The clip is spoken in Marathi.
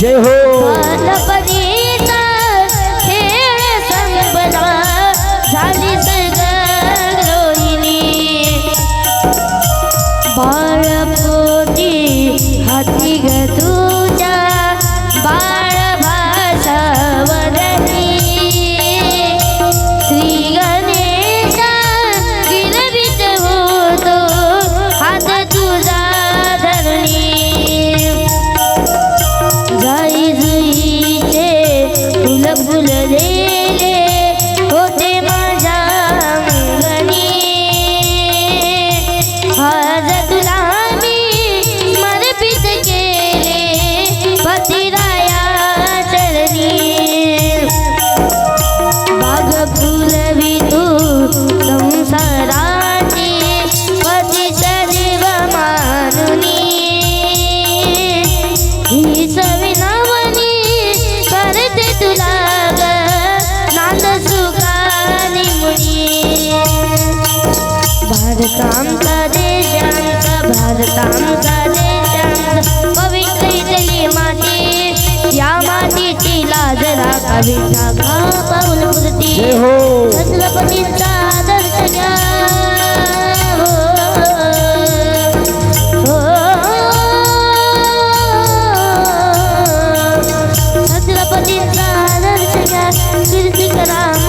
जय हो आमचा देश आमचा भारत आमचा देश आमचा पवित्र इथली माती या मातीची लाज राखा विटा का पाऊल मूर्ती छत्रपतींचा आदर्श घ्या छत्रपतींचा आदर्श घ्या कीर्ती करा.